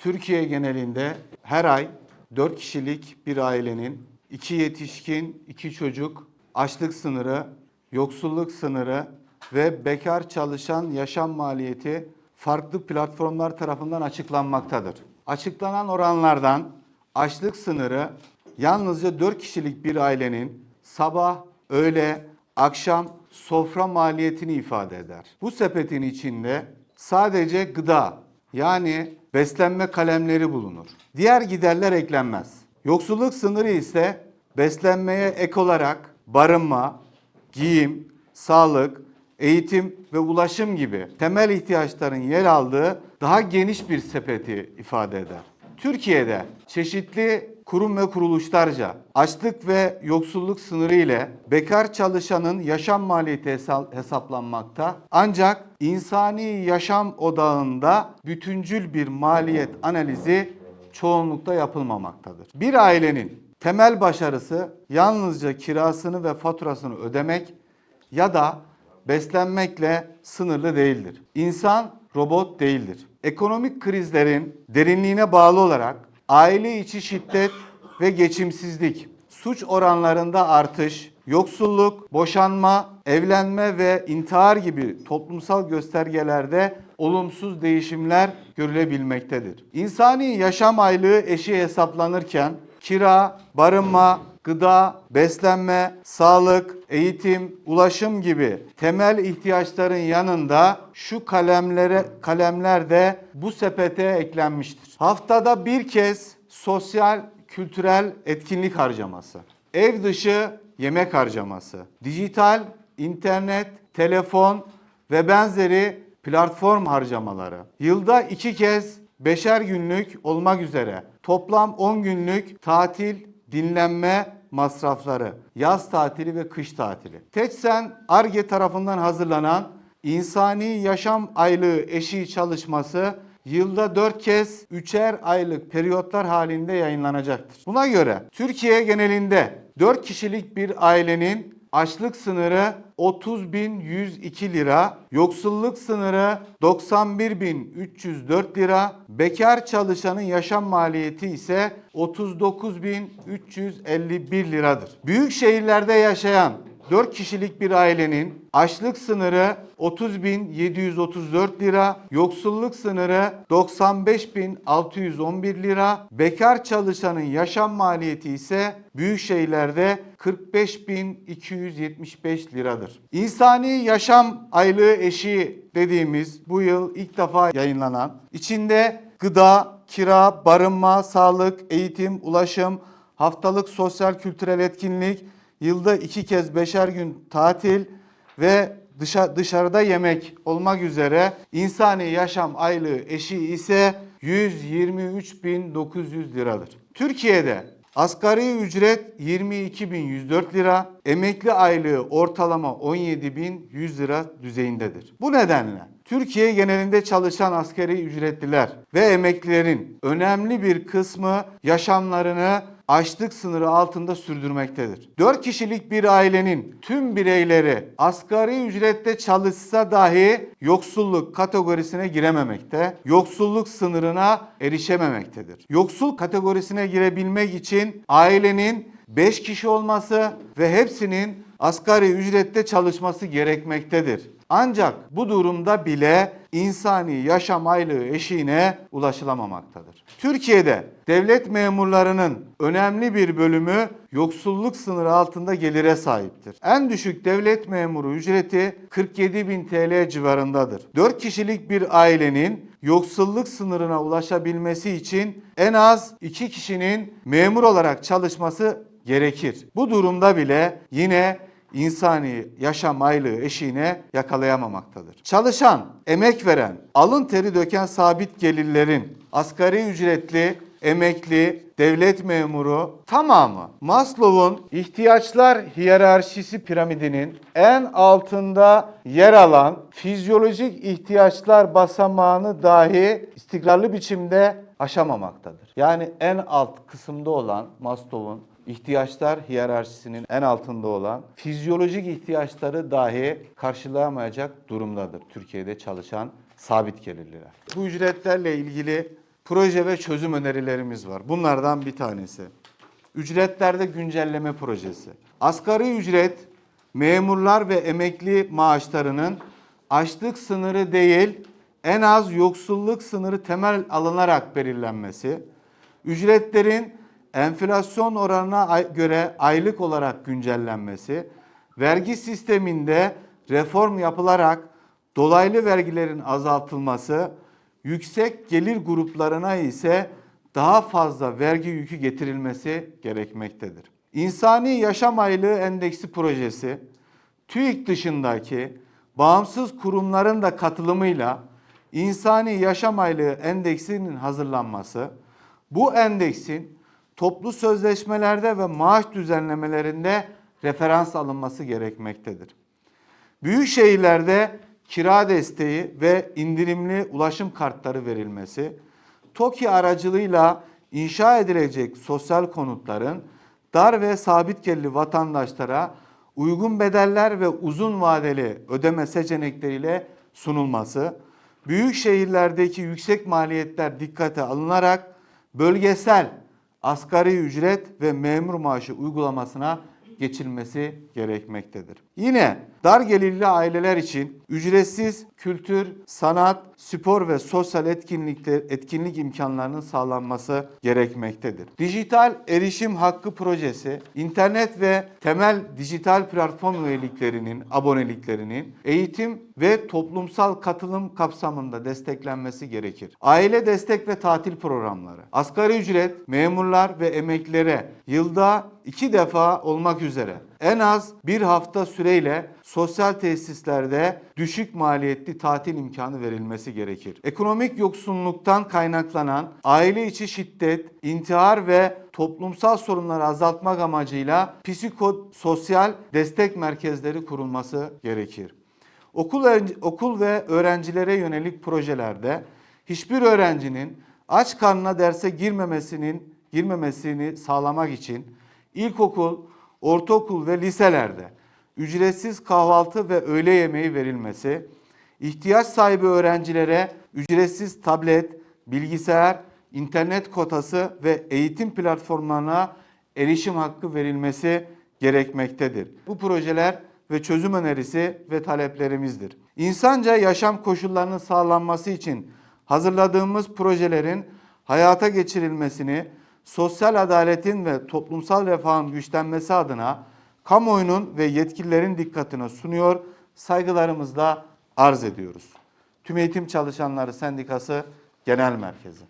Türkiye genelinde her ay 4 kişilik bir ailenin 2 yetişkin, 2 çocuk, açlık sınırı, yoksulluk sınırı ve bekar çalışan yaşam maliyeti farklı platformlar tarafından açıklanmaktadır. Açıklanan oranlardan açlık sınırı yalnızca 4 kişilik bir ailenin sabah, öğle, akşam sofra maliyetini ifade eder. Bu sepetin içinde sadece gıda yani beslenme kalemleri bulunur. Diğer giderler eklenmez. Yoksulluk sınırı ise beslenmeye ek olarak barınma, giyim, sağlık, eğitim ve ulaşım gibi temel ihtiyaçların yer aldığı daha geniş bir sepeti ifade eder. Türkiye'de çeşitli kurum ve kuruluşlarca açlık ve yoksulluk sınırı ile bekar çalışanın yaşam maliyeti hesa- hesaplanmakta. Ancak insani yaşam odağında bütüncül bir maliyet analizi çoğunlukta yapılmamaktadır. Bir ailenin temel başarısı yalnızca kirasını ve faturasını ödemek ya da beslenmekle sınırlı değildir. İnsan robot değildir. Ekonomik krizlerin derinliğine bağlı olarak aile içi şiddet ve geçimsizlik, suç oranlarında artış, yoksulluk, boşanma, evlenme ve intihar gibi toplumsal göstergelerde olumsuz değişimler görülebilmektedir. İnsani yaşam aylığı eşi hesaplanırken kira, barınma, gıda, beslenme, sağlık, eğitim, ulaşım gibi temel ihtiyaçların yanında şu kalemlere kalemler de bu sepete eklenmiştir. Haftada bir kez sosyal, kültürel etkinlik harcaması, ev dışı yemek harcaması, dijital, internet, telefon ve benzeri platform harcamaları, yılda iki kez beşer günlük olmak üzere toplam 10 günlük tatil, dinlenme masrafları, yaz tatili ve kış tatili. TEÇSEN ARGE tarafından hazırlanan İnsani Yaşam Aylığı Eşiği çalışması yılda 4 kez 3'er aylık periyotlar halinde yayınlanacaktır. Buna göre Türkiye genelinde 4 kişilik bir ailenin açlık sınırı 30.102 lira, yoksulluk sınırı 91.304 lira, bekar çalışanın yaşam maliyeti ise 39.351 liradır. Büyük şehirlerde yaşayan 4 kişilik bir ailenin açlık sınırı 30.734 lira, yoksulluk sınırı 95.611 lira, bekar çalışanın yaşam maliyeti ise büyük şehirlerde 45.275 liradır. İnsani yaşam aylığı eşiği dediğimiz bu yıl ilk defa yayınlanan, içinde gıda, kira, barınma, sağlık, eğitim, ulaşım, haftalık sosyal kültürel etkinlik, yılda iki kez beşer gün tatil ve dışa, dışarıda yemek olmak üzere insani yaşam aylığı eşiği ise 123.900 liradır. Türkiye'de asgari ücret 22.104 lira, emekli aylığı ortalama 17.100 lira düzeyindedir. Bu nedenle Türkiye genelinde çalışan asgari ücretliler ve emeklilerin önemli bir kısmı yaşamlarını açlık sınırı altında sürdürmektedir. 4 kişilik bir ailenin tüm bireyleri asgari ücrette çalışsa dahi yoksulluk kategorisine girememekte, yoksulluk sınırına erişememektedir. Yoksul kategorisine girebilmek için ailenin 5 kişi olması ve hepsinin asgari ücrette çalışması gerekmektedir. Ancak bu durumda bile insani yaşam aylığı eşiğine ulaşılamamaktadır. Türkiye'de devlet memurlarının önemli bir bölümü yoksulluk sınırı altında gelire sahiptir. En düşük devlet memuru ücreti 47 bin TL civarındadır. 4 kişilik bir ailenin yoksulluk sınırına ulaşabilmesi için en az 2 kişinin memur olarak çalışması gerekir. Bu durumda bile yine insani yaşam aylığı eşiğine yakalayamamaktadır. Çalışan, emek veren, alın teri döken sabit gelirlerin asgari ücretli, emekli, devlet memuru tamamı Maslow'un ihtiyaçlar hiyerarşisi piramidinin en altında yer alan fizyolojik ihtiyaçlar basamağını dahi istikrarlı biçimde aşamamaktadır. Yani en alt kısımda olan Maslow'un ihtiyaçlar hiyerarşisinin en altında olan fizyolojik ihtiyaçları dahi karşılayamayacak durumdadır Türkiye'de çalışan sabit gelirliler. Bu ücretlerle ilgili proje ve çözüm önerilerimiz var. Bunlardan bir tanesi. Ücretlerde güncelleme projesi. Asgari ücret memurlar ve emekli maaşlarının açlık sınırı değil en az yoksulluk sınırı temel alınarak belirlenmesi, ücretlerin enflasyon oranına göre aylık olarak güncellenmesi, vergi sisteminde reform yapılarak dolaylı vergilerin azaltılması, yüksek gelir gruplarına ise daha fazla vergi yükü getirilmesi gerekmektedir. İnsani Yaşam Aylığı Endeksi projesi TÜİK dışındaki bağımsız kurumların da katılımıyla İnsani Yaşam Aylığı Endeksinin hazırlanması, bu endeksin toplu sözleşmelerde ve maaş düzenlemelerinde referans alınması gerekmektedir. Büyük şehirlerde kira desteği ve indirimli ulaşım kartları verilmesi, TOKİ aracılığıyla inşa edilecek sosyal konutların dar ve sabit gelirli vatandaşlara uygun bedeller ve uzun vadeli ödeme seçenekleriyle sunulması, büyük şehirlerdeki yüksek maliyetler dikkate alınarak bölgesel asgari ücret ve memur maaşı uygulamasına geçilmesi gerekmektedir. Yine dar gelirli aileler için ücretsiz kültür, sanat, spor ve sosyal etkinlikler, etkinlik imkanlarının sağlanması gerekmektedir. Dijital erişim hakkı projesi, internet ve temel dijital platform üyeliklerinin, aboneliklerinin eğitim ve toplumsal katılım kapsamında desteklenmesi gerekir. Aile destek ve tatil programları, asgari ücret, memurlar ve emeklilere yılda iki defa olmak üzere en az bir hafta süreyle sosyal tesislerde düşük maliyetli tatil imkanı verilmesi gerekir. Ekonomik yoksunluktan kaynaklanan aile içi şiddet, intihar ve toplumsal sorunları azaltmak amacıyla psikososyal destek merkezleri kurulması gerekir. Okul, okul ve öğrencilere yönelik projelerde hiçbir öğrencinin aç karnına derse girmemesinin girmemesini sağlamak için ilkokul, ortaokul ve liselerde ücretsiz kahvaltı ve öğle yemeği verilmesi, ihtiyaç sahibi öğrencilere ücretsiz tablet, bilgisayar, internet kotası ve eğitim platformlarına erişim hakkı verilmesi gerekmektedir. Bu projeler ve çözüm önerisi ve taleplerimizdir. İnsanca yaşam koşullarının sağlanması için hazırladığımız projelerin hayata geçirilmesini, sosyal adaletin ve toplumsal refahın güçlenmesi adına kamuoyunun ve yetkililerin dikkatine sunuyor, saygılarımızla arz ediyoruz. Tüm Eğitim Çalışanları Sendikası Genel Merkezi.